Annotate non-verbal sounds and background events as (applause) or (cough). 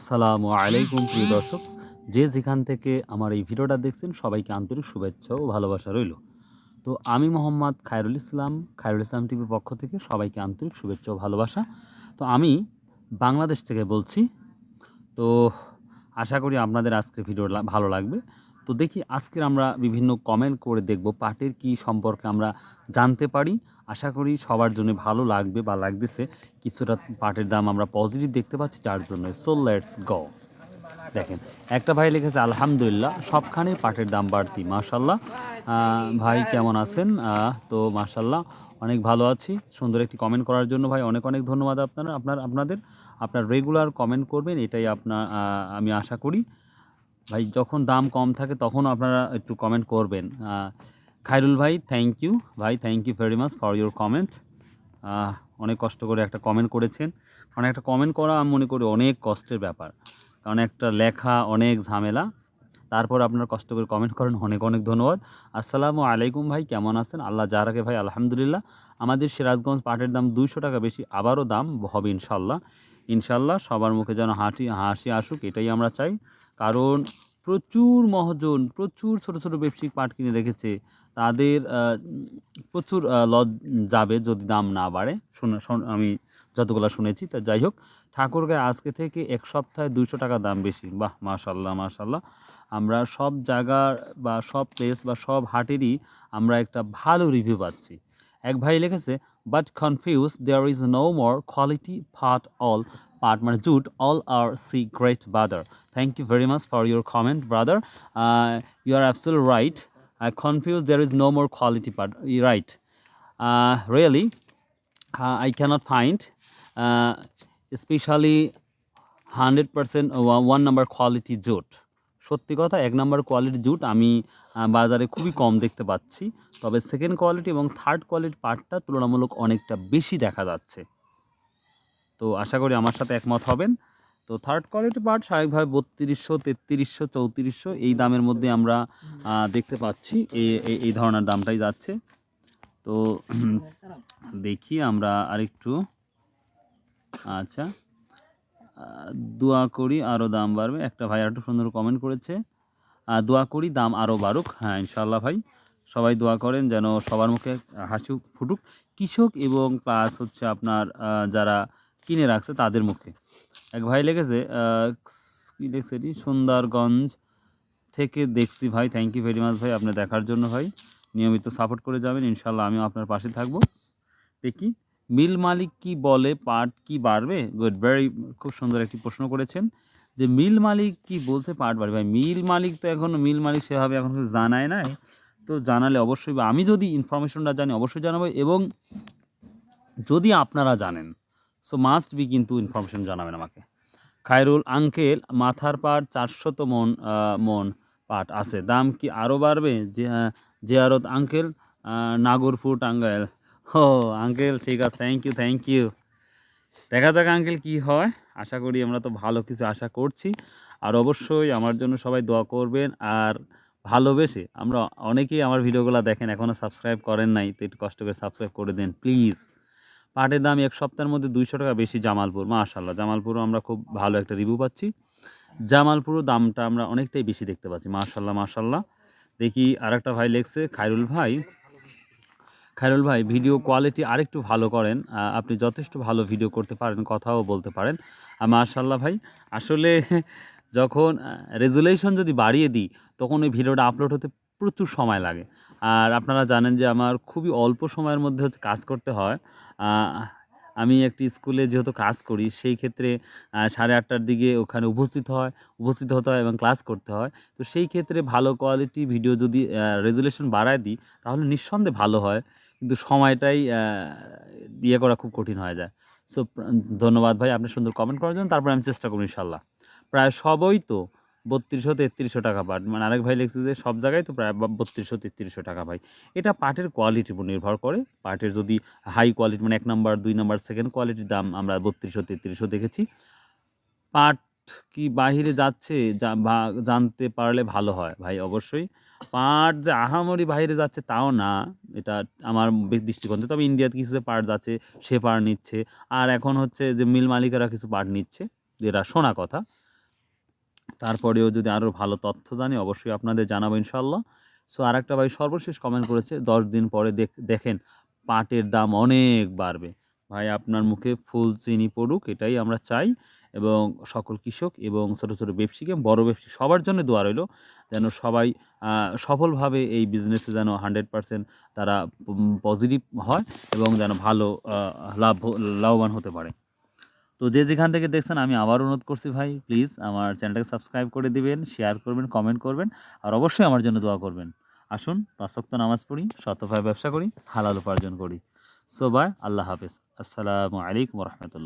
আসসালামু আলাইকুম, প্রিয় দর্শক। যে যেখান থেকে আমার এই ভিডিওটা দেখছেন, সবাইকে আন্তরিক শুভেচ্ছা ও ভালোবাসা রইল। তো আমি মোহাম্মদ খায়রুল ইসলাম খায়রুল ইসলাম টিভির পক্ষ থেকে সবাইকে আন্তরিক শুভেচ্ছা ও ভালোবাসা। তো আমি বাংলাদেশ থেকে বলছি। তো আশা করি আপনাদের আজকের ভিডিও ভালো লাগবে। তো দেখি আজকের আমরা বিভিন্ন কমেন্ট করে দেখব পাটের কি সম্পর্কে আমরা জানতে পারি। আশা করি সবার জন্য ভালো লাগবে বা লাগতেছে। কিছুটা পাটের দাম আমরা পজিটিভ দেখতে পাচ্ছি, যার জন্য। সো লেটস গ দেখেন, একটা ভাই লিখেছে, আলহামদুলিল্লাহ, সবখানে পাটের দাম বাড়তি মাশাল্লাহ ভাই কেমন আছেন? তো মাশাল্লাহ অনেক ভালো আছি। সুন্দর একটি কমেন্ট করার জন্য ভাই অনেক অনেক ধন্যবাদ আপনার আপনার, আপনাদের। আপনার রেগুলার কমেন্ট করবেন, এটাই আপনার আমি আশা করি। ভাই, যখন দাম কম থাকে, তখন আপনারা একটু কমেন্ট করবেন। আহ, খায়রুল ভাই থ্যাংক ইউ ভাই thank you very much for your comment অনেক কষ্ট করে একটা কমেন্ট করেছেন। কারণ একটা কমেন্ট করা আমি মনে করি অনেক কষ্টের ব্যাপার। কারণ একটা লেখা অনেক ঝামেলা। তারপর আপনার কষ্ট করে কমেন্ট করেন অনেক অনেক ধন্যবাদ। আসসালামু আলাইকুম ভাই কেমন আছেন? আল্লাহ যা রাখে ভাই আলহামদুলিল্লাহ। আমাদের সিরাজগঞ্জ পাটের দাম দুইশো টাকা বেশি আবারও দাম হবে ইনশাল্লাহ। ইনশাল্লাহ সবার মুখে যেন হাঁটি হাসি আসুক এটাই আমরা চাই। কারণ প্রচুর মহাজন, প্রচুর ছোট ছোট ব্যবসায়িক পাট কিনে রেখেছে। তাদের প্রচুর লজ যাবে যদি দাম না বাড়ে। শুনে আমি যতগুলো শুনেছি, তা যাই হোক। ঠাকুরগাঁয় আজকে থেকে এক সপ্তাহে দুইশো টাকা দাম বেশি। বাহ, মাশাল্লাহ মাশাল্লাহ। আমরা সব জায়গার বা সব প্লেস বা সব হাটেরই আমরা একটা ভালো রিভিউ পাচ্ছি। এক ভাই লিখেছে but confuse there is no more quality fat all part মানে jute all are C grade brother. Thank you very much for your comment brother you are absolute right there is no more quality part. You're right. Uh, really uh, I cannot find uh, especially 100% one number quality jute সত্যি কথা এক number quality jute আমি বাজারে খুবই কম দেখতে পাচ্ছি। তবে second quality এবং থার্ড কোয়ালিটি পার্টটা তুলনামূলক অনেকটা বেশি দেখা যাচ্ছে। তো আশা করি আমার সাথে একমত হবেন। তো থার্ড কোয়ালিটি পার্ট স্বাভাবিকভাবে বত্রিশশো, তেত্রিশশো, চৌত্রিশশো এই দামের মধ্যে আমরা দেখতে পাচ্ছি। এই এই- ধরনের দামটাই যাচ্ছে। তো (clears throat) দেখি আমরা আরেকটু। আচ্ছা। দোয়া করি আরও দাম বাড়বে। একটা ভাই আরেকটু সুন্দর কমেন্ট করেছে। দোয়া করি দাম আরও বাড়ুক। হ্যাঁ ইনশাল্লাহ ভাই। সবাই দোয়া করেন যেন সবার মুখে হাসি ফুটুক। কৃষক এবং প্লাস হচ্ছে আপনার যারা কিনে রাখছে তাদের মুখে। এক ভাই লেগেছে কি লিখছে এটি? সুন্দরগঞ্জ থেকে দেখছি ভাই থ্যাংক ইউ ভেরি মাচ ভাই আপনি দেখার জন্য ভাই। নিয়মিত সাপোর্ট করে যাবেন ইনশাল্লাহ আমিও আপনার পাশে থাকব। দেখি, মিল মালিক কি বলে, পাট কি বাড়বে? গুড ভেরি খুব সুন্দর একটি প্রশ্ন করেছেন। যে মিল মালিক কি বলছে, পাট বাড়বে? ভাই, মিল মালিক তো এখনও মিল মালিক সেভাবে এখন জানায় নাই। তো জানালে অবশ্যই, আমি যদি ইনফরমেশনটা জানি, অবশ্যই জানাব এবং যদি আপনারা জানেন সো মাস্ট বি কিন্তু ইনফরমেশন জানাবেন আমাকে। খায়রুল আঙ্কেল, মাথার পাট চারশত মন মন পাট আছে। দাম কি আরও বাড়বে? জিয়ারত আঙ্কেল নাগরপুর টাঙ্গাইল। ও, আঙ্কেল, ঠিক আছে। থ্যাংক ইউ থ্যাংক ইউ দেখা যাক আঙ্কেল কি হয়। আশা করি আমরা তো ভালো কিছু আশা করছি। আর অবশ্যই আমার জন্য সবাই দোয়া করবেন। আর ভালোবেসে আমরা অনেকেই আমার ভিডিওগুলো দেখেন এখনও সাবস্ক্রাইব করেন নাই, তো একটু কষ্ট করে সাবস্ক্রাইব করে দেন প্লিজ পাটের দাম এক সপ্তাহের মধ্যে দুইশো টাকা বেশি জামালপুর মাশাল্লাহ জামালপুরও আমরা খুব ভালো একটা রিভিউ পাচ্ছি। জামালপুরও দামটা আমরা অনেকটাই বেশি দেখতে পাচ্ছি মাশাল্লাহ মাশাল্লাহ দেখি আরেকটা ভাই লেখছে, খায়রুল ভাই। খায়রুল ভাই ভিডিও কোয়ালিটি আরেকটু ভালো করেন আপনি যথেষ্ট ভালো ভিডিও করতে পারেন, কথাও বলতে পারেন। আর মাশাল্লাহ ভাই, আসলে (laughs) যখন রেজুলেশন যদি বাড়িয়ে দিই, তখন ওই ভিডিওটা আপলোড হতে প্রচুর সময় লাগে। আর আপনারা জানেন যে আমার খুবই অল্প সময়ের মধ্যে হচ্ছে কাজ করতে হয়। আমি একটি স্কুলে যেহেতু কাজ করি, সেই ক্ষেত্রে সাড়ে আটটার দিকে ওখানে উপস্থিত হয়, উপস্থিত হতে হয় এবং ক্লাস করতে হয়। তো সেই ক্ষেত্রে ভালো কোয়ালিটি ভিডিও যদি রেজুলেশন বাড়ায় দিই, তাহলে নিঃসন্দেহে ভালো হয়। কিন্তু সময়টাই ইয়ে করা খুব কঠিন হয়ে যায়। সো ধন্যবাদ ভাই আপনি সুন্দর কমেন্ট করার জন্য। তারপর আমি চেষ্টা করব ইনশাল্লাহ প্রায় সবই তো বত্রিশশো তেত্রিশশো টাকা পাট মানে আরেক ভাই লিখছে যে সব জায়গায় তো প্রায় বত্রিশশো তেত্রিশশো টাকা পাই এটা পাটের কোয়ালিটির উপর নির্ভর করে। পাটের যদি হাই কোয়ালিটি মানে এক নাম্বার দুই নাম্বার সেকেন্ড কোয়ালিটির দাম আমরা বত্রিশশো তেত্রিশশো দেখেছি। পাট কি বাহিরে যাচ্ছে জানতে পারলে ভালো হয় ভাই, অবশ্যই। পাট যে আহামরি বাইরে যাচ্ছে তাও না, এটা আমার দৃষ্টিকোণ তবে ইন্ডিয়াতে কিছু যে পাট যাচ্ছে, সে পাট নিচ্ছে। আর এখন হচ্ছে যে মিল মালিকেরা কিছু পাট নিচ্ছে, যেটা শোনা কথা। তারপরেও যদি আরও ভালো তথ্য জানি, অবশ্যই আপনাদের জানাব ইনশাল্লাহ সো আর একটা ভাই সর্বশেষ কমেন্ট করেছে, দশ দিন পরে দেখ- দেখেন পাটের দাম অনেক বাড়বে। ভাই, আপনার মুখে ফুল চিনি পড়ুক, এটাই আমরা চাই। এবং সকল কৃষক এবং ছোটো ছোটো ব্যবসায়ী এবং বড় ব্যবসায়ী, সবার জন্য দোয়া রইল যেন সবাই সফলভাবে এই বিজনেসে যেন হান্ড্রেড পারসেন্ট তারা পজিটিভ হয় এবং যেন ভালো লাভ, লাভবান হতে পারে। তো যে যেখান থেকে দেখছেন, আমি আবার অনুরোধ করছি ভাই প্লিজ আমার চ্যানেলটাকে সাবস্ক্রাইব করে দিবেন শেয়ার করবেন কমেন্ট করবেন, আর অবশ্যই আমার জন্য দোয়া করবেন। আসুন পাঁচক্ত নামাজ পড়ি শতভাবে ব্যবসা করি, হালাল উপার্জন করি। সো বাই আল্লাহ হাফেজ। আসসালামু আলাইকুম রহমতুল্লাহ।